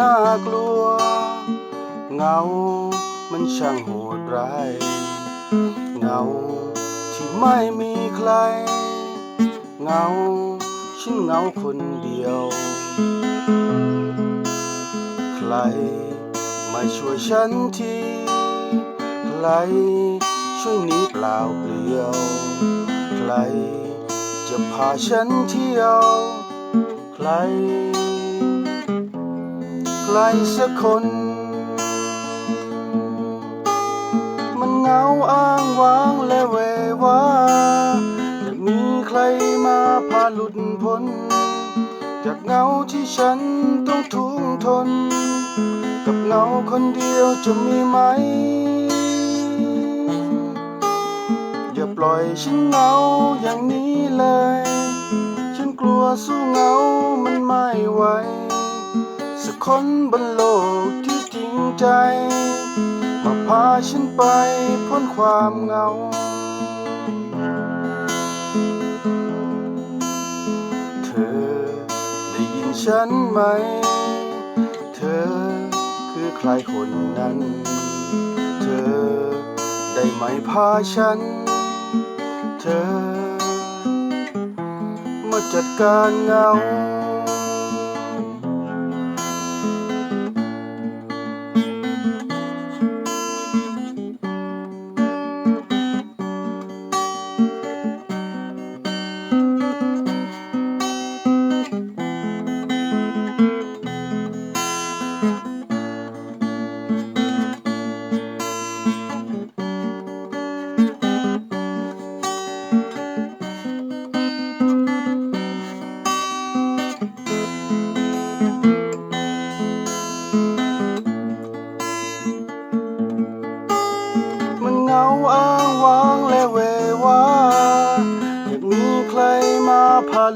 น่ากลัว เงามันช่างโหดร้าย เงาที่ไม่มีใคร เงาฉันเงาคนเดียว ใครมาช่วยฉันที ใครช่วยหนีเปล่าเปลี่ยว ใครจะพาฉันเที่ยว ใคร ใครสักคน มันเหงาอ้างว้างและเววาอยากมีใครมาพาหลุดพ้น จากเงาที่ฉันต้องทุ่งทน กับเงาคนเดียวจะมีไหม อย่าปล่อยฉันเหงาอย่างนี้เลย ฉันกลัวสู้เหงามันไม่ไหว สักคนบนโลกที่จริงใจ มาพาฉันไปพ้นความเหงา เธอได้ยินฉันไหม เธอคือใครคนนั้น เธอได้ไหมพาฉัน เธอ มาจัดการเหงา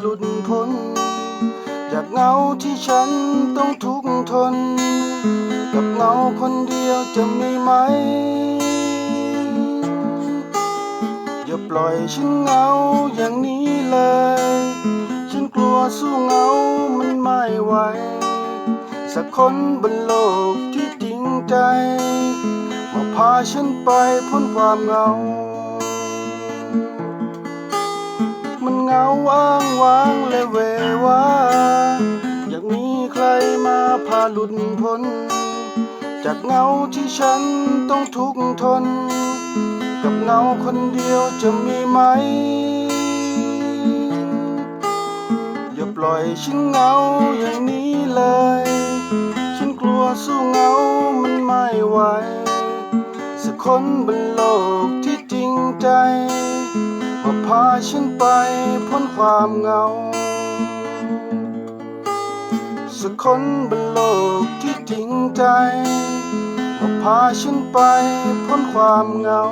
หลุดพ้น จากเงาที่ฉันต้องทุกข์ทน กับเงาคนเดียวจะมีไหม อย่าปล่อยฉันเงาอย่างนี้เลย ฉันกลัวสู้เงามันไม่ไหว สักคนบนโลกที่จริงใจ มาพาฉันไปพ้นความเหงา เหงาอ้างว้างและเววาอยากมีใครมาพาหลุดพ้น จากเงาที่ฉันต้องทุกข์ทน กับเงาคนเดียวจะมีไหม อย่าปล่อยฉันเหงาอย่างนี้เลย ฉันกลัวสู้เงามันไม่ไหวสักคนบนโลก ฉันไปพ้นความเหงา สักคนบนโลกที่จริงใจมาพาฉันไปพ้นความเหงา